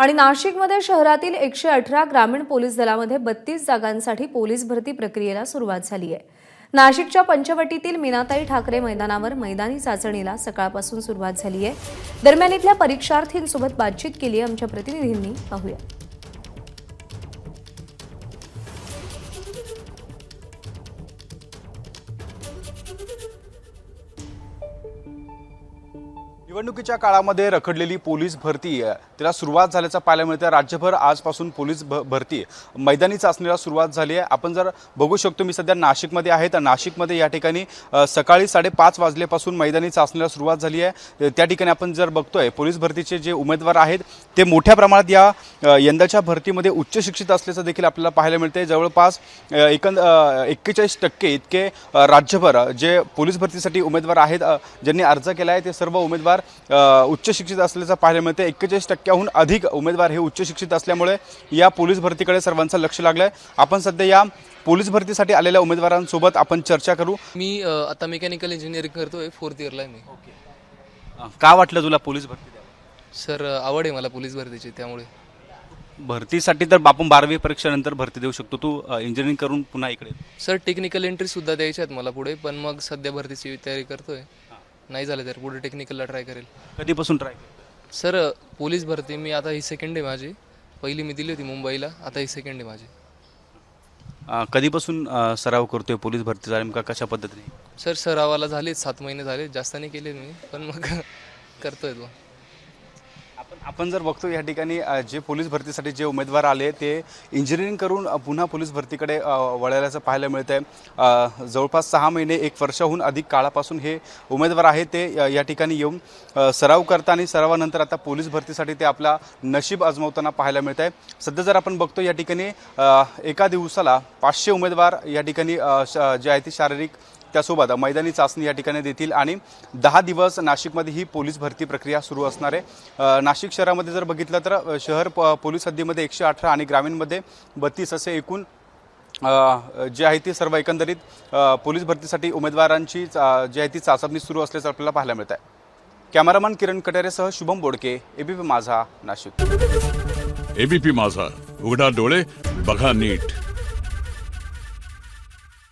आणि नाशिकमध्ये शहरातील एकशे अठरा ग्रामीण पोलीस दलामध्ये बत्तीस जागांसाठी पोलीस भरती प्रक्रियेला सुरुवात झाली आहे. नाशिकच्या पंचवटीतील मीनाताई ठाकरे मैदानावर मैदानी चाचणीला सकाळपासून सुरुवात झाली आहे. दरम्यान इथल्या परीक्षार्थींसोबत बातचीत केली आहे. आमच्या प्रतिनिधींनी पाहूया. निवडणुकीच्या काळामध्ये रखडलेली पोलीस भरती तिला सुरुवात झाल्याचं पाहायला मिळते राज्यभर आजपासून पोलीस भ भरती. मैदानी चाचणीला सुरुवात झाली आहे. आपण जर बघू शकतो मी सध्या नाशिकमध्ये आहे. तर नाशिकमध्ये या ठिकाणी सकाळी साडेपाच वाजल्यापासून मैदानी चाचणीला सुरुवात झाली आहे. त्या ठिकाणी आपण जर बघतोय पोलीस भरतीचे जे उमेदवार आहेत ते मोठ्या प्रमाणात या यंदाच्या भरतीमध्ये उच्च शिक्षित असल्याचं देखील आपल्याला पाहायला मिळते जवळपास एकंद एक्केचाळीस टक्के इतके राज्यभर जे पोलीस भरतीसाठी उमेदवार आहेत ज्यांनी अर्ज केला आहे ते सर्व उमेदवार अ, उच्च शिक्षित असल्याचं पाहायला मिळते एक्केचाळीस टक्क्याहून अधिक उमेदवार हे उच्च शिक्षित असल्यामुळे या पोलीस भरतीकडे सर्वांचं लक्ष लागलं आहे आपण सध्या या पोलीस भरतीसाठी आलेल्या उमेदवारांसोबत आपण चर्चा करू. मी आता मेकॅनिकल इंजिनिअरिंग करतोय फोर्थ इयरला मी. का वाटलं तुला पोलीस भरती? सर आवड आहे मला पोलीस भरतीची त्यामुळे. भरतीसाठी तर आपण बारावी परीक्षेनंतर भरती देऊ शकतो. तू इंजिनिअरिंग करून पुन्हा इकडे. सर टेक्निकल एंट्री सुद्धा द्यायच्या आहेत मला पुढे पण मग सध्या भरतीची तयारी करतोय. नाही झालं तर पुढे टेक्निकलला ट्राय करेल. कधीपासून ट्राय सर पोलीस भरती मी आता ही सेकंड आहे माझी. पहिली मी दिली होती मुंबईला आता ही सेकंड आहे माझी. कधीपासून अ, सराव करतोय पोलीस भरतीचा? नेमका कशा पद्धतीने? सर सरावाला झाले सात महिने झाले. जास्त नाही केले मी पण मग करतोय तो. आपण जर बघतो या ठिकाणी जे पोलीस भरतीसाठी जे उमेदवार आले ते इंजिनिअरिंग करून पुन्हा पोलीस भरतीकडे वळल्याचं पाहायला मिळतं आहे जवळपास सहा महिने एक वर्षाहून अधिक काळापासून हे उमेदवार आहेत ते या ठिकाणी येऊन सराव करता आणि सरावानंतर आता पोलीस भरतीसाठी ते आपला नशीब आजमावताना पाहायला मिळत आहे सध्या जर आपण बघतो या ठिकाणी एका दिवसाला पाचशे उमेदवार या ठिकाणी श- जे आहे ते शारीरिक त्यासोबत मैदानी चाचणी या ठिकाणी देतील आणि दहा दिवस नाशिकमध्ये ही पोलीस भरती प्रक्रिया सुरू असणार आहे. नाशिक शहरामध्ये जर बघितलं तर शहर प- पोलीस हद्दीमध्ये एकशे अठरा आणि ग्रामीणमध्ये बत्तीस असे एकूण जे आहे ते सर्व एकंदरीत पोलीस भरतीसाठी उमेदवारांची चा- जी आहे ती चाचपणी सुरू असल्याचं आपल्याला पाहायला मिळत आहे. कॅमेरामन किरण कटेरेसह शुभम बोडके एबीपी माझा नाशिक. एबीपी माझा उघडा डोळे बघा नीट.